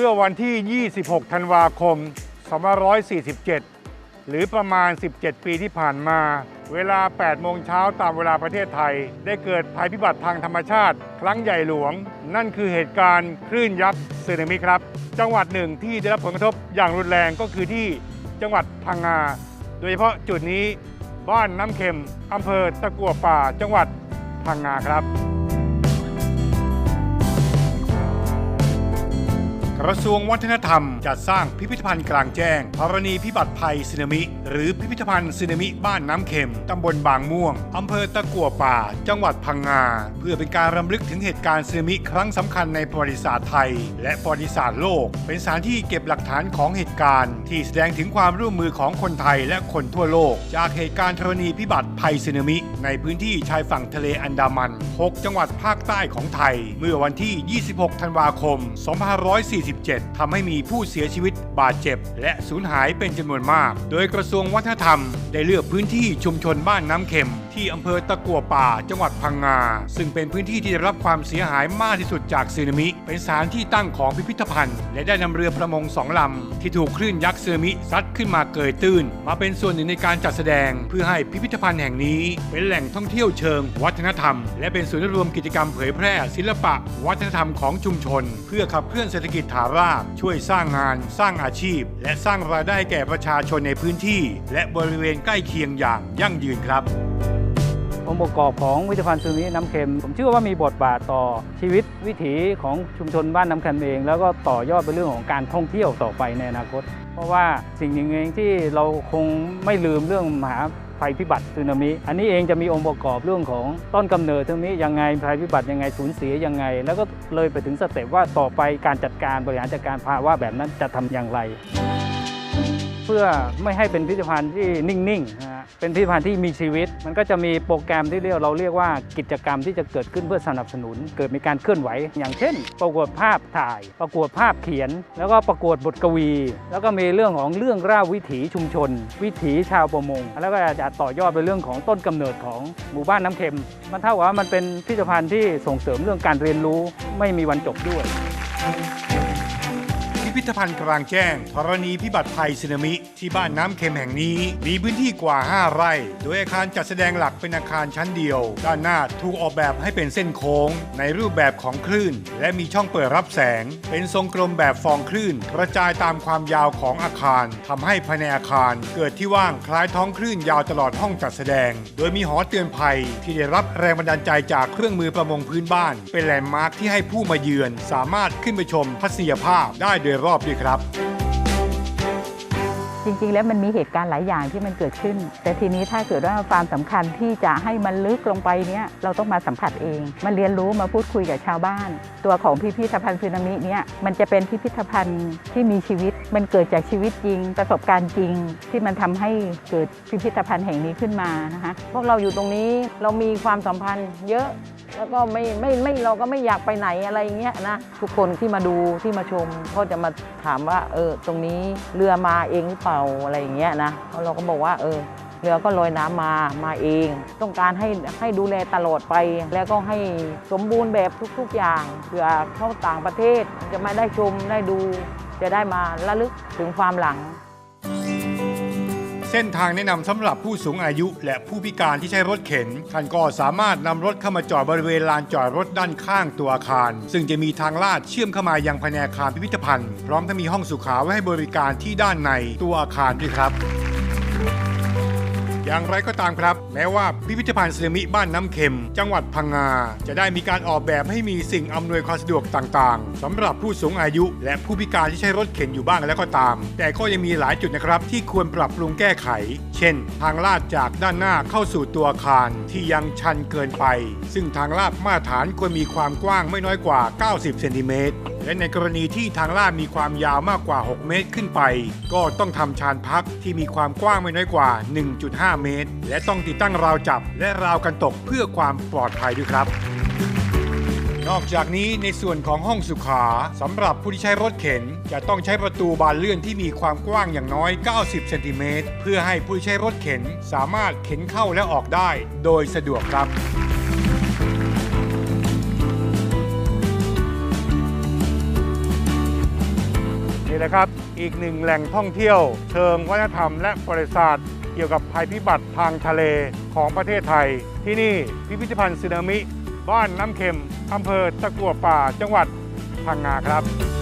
มื่อวันที่ 26 ธันวาคม 2547 หรือประมาณ 17 ปีที่ผ่านมา เวลา 8 โมงเช้าตามเวลาประเทศไทย ได้เกิดภัยพิบัติทางธรรมชาติ ครั้งใหญ่หลวง นั่นคือเหตุการณ์คลื่นยักษ์สึนามิครับ จังหวัดหนึ่งที่ได้รับผลกระทบอย่างรุนแรงก็คือที่จังหวัดพังงา โดยเฉพาะจุดนี้บ้านน้ำเค็มอำเภอตะกัวป่าจังหวัดพังงาครับ กระทรวงวัฒนธรรมจัดสร้างพิพิธภัณฑ์กลางแจ้งธรณีพิบัติภัยสึนามิ หรือพิพิธภัณฑ์สึนามิบ้านน้ำเค็ม ตำบลบางม่วง อำเภอตะกัวป่า จังหวัดพังงา เพื่อเป็นการรำลึกถึงเหตุการณ์สึนามิครั้งสำคัญในประวัติศาสตร์ไทย และประวัติศาสตร์โลก เป็นสถานที่เก็บหลักฐานของเหตุการณ์ ที่แสดงถึงความร่วมมือของคนไทยและคนทั่วโลก จากเหตุการณ์ธรณีพิบัติภัยสึนามิ ในพื้นที่ชายฝั่งทะเลอันดามัน 6 จังหวัดภาคใต้ของไทย เมื่อวันที่ 26 ธันวาคม 254 47ทำให้มีผู้เสียชีวิตบาดเจ็บ และสูญหายเป็นจำนวนมาก โดยกระทรวงวัฒนธรรม ได้เลือกพื้นที่ชุมชนบ้านน้ำเค็ม ที่อำเภอตะกัวป่า จังหวัดพังงา ซึ่งเป็นพื้นที่ที่ได้รับความเสียหายมากที่สุดจากสึนามิ เป็นสถานที่ตั้งของพิพิธภัณฑ์ และได้นำเรือประมงสองลำ ที่ถูกคลื่นยักษ์สึนามิซัดขึ้นมาเกยตื้น มาเป็นส่วนหนึ่งในการจัดแสดง เพื่อให้พิพิธภัณฑ์แห่งนี้ เป็นแหล่งท่องเที่ยวเชิง วัฒนธรรม และเป็นศูนย์รวมกิจกรรมเผยแพร่ ศิลปะ วัฒนธรรมของชุมชน เพื่อขับเคลื่อนเศรษฐกิจฐานรากช่วยสร้างงาน สร้างอาชีพ และสร้างรายได้แก่ประชาชนในพื้นที่ และบริเวณใกล้เคียงอย่างยั่งยืนครับ องค์ประกอบของวิทยาภัณฑ์ซึนามิน้ำเค็ม ผมเชื่อว่ามีบทบาทต่อชีวิตวิถีของชุมชนบ้านน้ำเค็มเอง แล้วก็ต่อยอดไปเรื่องของการท่องเที่ยวต่อไปในอนาคต เพราะว่าสิ่งหนึ่งเองที่เราคงไม่ลืมเรื่องมหาภัยพิบัติสึนามิ อันนี้เองจะมีองค์ประกอบเรื่องของต้นกำเนิดสึนามิยังไงภัยพิบัติยังไงสูญเสียยังไง แล้วก็เลยไปถึงสเต็ปว่าต่อไปการจัดการบริหารจัดการภาวะแบบนั้นจะทำอย่างไร เพื่อไม่ให้เป็นพิพิธภัณฑ์ที่นิ่งๆนะฮะเป็นพิพิธภัณฑ์ที่มีชีวิต มันก็จะมีโปรแกรมที่เรียกเราเรียกว่ากิจกรรมที่จะเกิดขึ้นเพื่อสนับสนุน เกิดมีการเคลื่อนไหว อย่างเช่น ประกวดภาพถ่าย ประกวดภาพเขียน แล้วก็ประกวดบทกวี แล้วก็มีเรื่องของเรื่องราววิถีชุมชน วิถีชาวประมง แล้วก็จะต่อยอดไปเรื่องของต้นกำเนิดของหมู่บ้านน้ำเค็ม มันเท่ากับว่ามันเป็นพิพิธภัณฑ์ที่ส่งเสริมเรื่องการเรียนรู้ไม่มีวันจบด้วยพิ พิธภัณฑ์กลางแจ้งธรณีพิบัติภัยสึนามิ ที่บ้านน้ำเค็มแห่งนี้ มีพื้นที่กว่า 5 ไร่ โดยอาคารจัดแสดงหลักเป็นอาคารชั้นเดียว ด้านหน้าถูกออกแบบให้เป็นเส้นโค้ง ในรูปแบบของคลื่น และมีช่องเปิดรับแสง เป็นทรงกลมแบบฟองคลื่น กระจายตามความยาวของอาคารทำให้ภายในอาคาร เกิดที่ว่างคล้ายท้องคลื่นยาวตลอดห้องจัดแสดง โดยมีหอเตือนภัยที่ได้รับแรงบันดาลใจจากเครื่องมือประมงพื้นบ้าน เป็นแลนด์มาร์คที่ให้ผู้มาเยือน สามารถขึ้นไปชมทัศนียภาพได้โดยรอบด้วยครับ จริงๆ แล้วมันมีเหตุการณ์หลายอย่างที่มันเกิดขึ้น แต่ทีนี้ถ้าเกิดว่าความสำคัญที่จะให้มันลึกลงไปเนี้ยเราต้องมาสัมผัสเองมาเรียนรู้มาพูดคุยกับชาวบ้าน ตัวของพิพิธภัณฑ์ซึนามิเนี่ยมันจะเป็นพิพิธภัณฑ์ที่มีชีวิต มันเกิดจากชีวิตจริง ประสบการณ์จริง ที่มันทำให้เกิดพิพิธภัณฑ์แห่งนี้ขึ้นมานะคะ พวกเราอยู่ตรงนี้เรามีความสัมพันธ์เยอะ แล้วก็ไม่ไม่ไม่เราก็ไม่อยากไปไหนอะไรเงี้ยนะทุกคนที่มาดูที่มาชมก็จะมาถามว่า เออ ตรงนี้เรือมาเองหรือเปล่าอะไรอย่างเงี้ยนะเราก็บอกว่า เออเรือก็ลอยน้ำมามาเอง ต้องการให้ให้ดูแลตลอดไป แล้วก็ให้สมบูรณ์แบบทุก ๆ อย่างเผื่อเข้าต่างประเทศจะมาได้ชมได้ดู จะได้มาระลึกถึงความหลัง ส้นทางแนะนำสำหรับผู้สูงอายุและผู้พิการที่ใช้รถเข็น ท่านก็สามารถนำรถเข้ามาจอดบริเวณลานจอดรถด้านข้างตัวอาคาร ซึ่งจะมีทางลาดเชื่อมเข้ามายังภายในอาคารพิพิธภัณฑ์ พร้อมทั้งมีห้องสุขาไว้ให้บริการที่ด้านในตัวอาคารด้วยครับ อย่างไรก็ตามครับ แม้ว่าพิพิธภัณฑ์สึนามิบ้านน้ำเค็ม จังหวัดพังงา จะได้มีการออกแบบให้มีสิ่งอำนวยความสะดวกต่างๆสำหรับผู้สูงอายุ และผู้พิการที่ใช้รถเข็นอยู่บ้างแล้วก็ตาม แต่ก็ยังมีหลายจุดนะครับ ที่ควรปรับปรุงแก้ไข เช่น ทางลาดจากด้านหน้าเข้าสู่ตัวอาคารที่ยังชันเกินไป ซึ่งทางลาดมาตรฐานควรมีความกว้างไม่น้อยกว่า 90 เซนติเมตร และในกรณีที่ทางลาดมีความยาวมากกว่า 6 เมตรขึ้นไป ก็ต้องทำชานพักที่มีความกว้างไม่น้อยกว่า 1.5 เมตร และต้องติดตั้งราวจับ และราวกันตกเพื่อความปลอดภัยด้วยครับ นอกจากนี้ในส่วนของห้องสุขาสำหรับผู้ที่ใช้รถเข็น จะต้องใช้ประตูบานเลื่อนที่มีความกว้างอย่างน้อย 90 เซนติเมตรเพื่อให้ผู้ที่ใช้รถเข็นสามารถเข็นเข้าและออกได้ โดยสะดวกครับ นี่แหละครับ อีกหนึ่งแหล่งท่องเที่ยวเชิงวัฒนธรรมและประวัติศาสตร์เกี่ยวกับภัยพิบัติทางทะเลของประเทศไทย ที่นี่พิพิธภัณฑ์สึนามิ บ้านน้ำเค็มอำเภอตะกัวป่าจังหวัดพังงาครับ